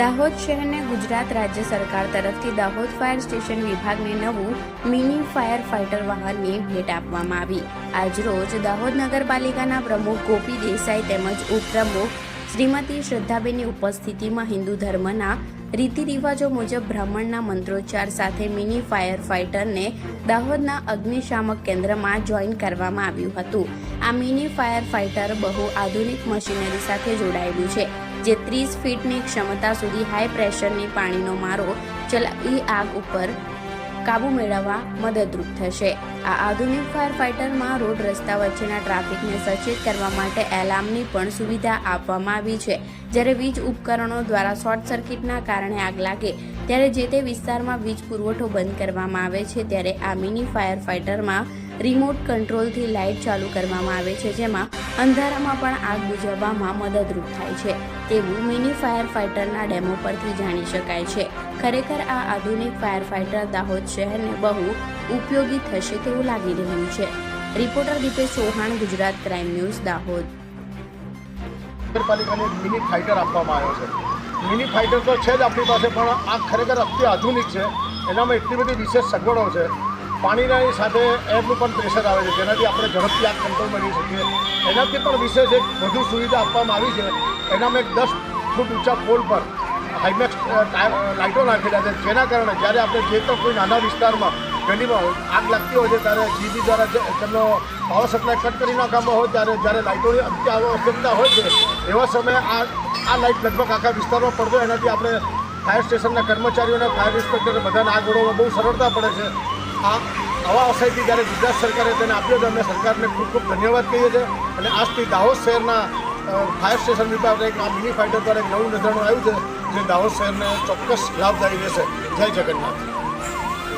દાહોદ શહેરને ગુજરાત રાજ્ય સરકાર તરફથી દાહોદ ફાયર સ્ટેશન વિભાગને નવું મિની ફાયર ફાઇટર વાહનની ભેટ આપવામાં આવી. આજરોજ દાહોદ નગરપાલિકાના પ્રમુખ ગોપી દેસાઈ તેમજ ઉપપ્રમુખ શ્રીમતી શ્રદ્ધાબેનની ઉપસ્થિતિમાં હિન્દુ ધર્મના રીતિ રિવાજો મુજબ બ્રાહ્મણના મંત્રોચ્ચાર સાથે મિની ફાયર ફાઇટરને દાહોદના અગ્નિશામક કેન્દ્રમાં જોઈન કરવામાં આવ્યું હતું. આ મિની ફાયર ફાઇટર બહુ આધુનિક મશીનરી સાથે જોડાયેલું છે. જે ત્રીસ ફીટની ક્ષમતા સુધી હાઈ પ્રેશરની પાણીનો મારો ચલાવી આગ ઉપર કાબુ મેળવવા મદદરૂપ થશે. આ આધુનિક ફાયર ફાઇટરમાં રોડ રસ્તા વચ્ચેના ટ્રાફિકને સચેત કરવા માટે એલાર્મની પણ સુવિધા આપવામાં આવી છે. જ્યારે વીજ ઉપકરણો દ્વારા શોર્ટ સર્કિટના કારણે આગ લાગે, ત્યારે જે તે વિસ્તારમાં વીજ પુરવઠો બંધ કરવામાં આવે છે, ત્યારે આ મિની ફાયર ફાઇટરમાં રિમોટ કંટ્રોલથી લાઇટ ચાલુ કરવામાં આવે છે, જેમાં અંધારામાં પણ આગ બુઝાવવામાં મદદરૂપ થાય છે. તેવું મિની ફાયર ફાઇટરના ડેમો પરથી જાણી શકાય છે. ખરેખર આ આધુનિક ફાયર ફાઇટર દાહોદ શહેરને બહુ ઉપયોગી થશે તેવું લાગી રહ્યું છે. Reporter Dipesh Chauhan, Gujarat crime news, Dahod. નગરપાલિકાને મિની ફાઇટર આપવામાં આવ્યો છે. મિની ફાઇટર તો છે જ આપણી પાસે, પણ આ ખરેખર અત્યાધુનિક છે. એનામાં એટલી બધી વિશેષ સગવડો છે. પાણીના સાથે એરનું પણ પ્રેશર આવે છે. જેનાથી આપણે ઝડપથી આગ કંટ્રોલ કરી શકીએ. એનાથી પણ વિશેષ એક વધુ સુવિધા આપવામાં આવી છે. એનામાં એક દસ ફૂટ ઊંચા પોલ પર હાઈમેક્સ લાઇટો નાખેલા છે. જેના કારણે જ્યારે આપણે જે તો કોઈ નાના વિસ્તારમાં ગલીમાં આગ લાગતી હોય છે, ત્યારે જીબી દ્વારા તેમનો પાવર સપ્લાય કટ કરી નાખવામાં હોય, ત્યારે જ્યારે લાઇટોની અત્યાવશ્યકતા હોય છે, એવા સમયે આ આ લાઇટ લગભગ આખા વિસ્તારમાં પડતો એનાથી આપણે ફાયર સ્ટેશનના કર્મચારીઓને, ફાયર ઇન્સ્પેક્ટરને બધાને આગ ઓળવવામાં બહુ સરળતા પડે છે. આ આવા અસાયથી જ્યારે ગુજરાત સરકારે તેને આપ્યો તો અમે સરકારને ખૂબ ખૂબ ધન્યવાદ કહીએ છીએ. અને આજથી દાહોદ શહેરના ફાયર સ્ટેશન વિભાગ એક આ મિની ફાઇટર દ્વારા એક નવું નજરાણું આવ્યું છે, જે દાહોદ શહેરને ચોક્કસ લાભદાયી રહેશે. જય જગન્નાથ.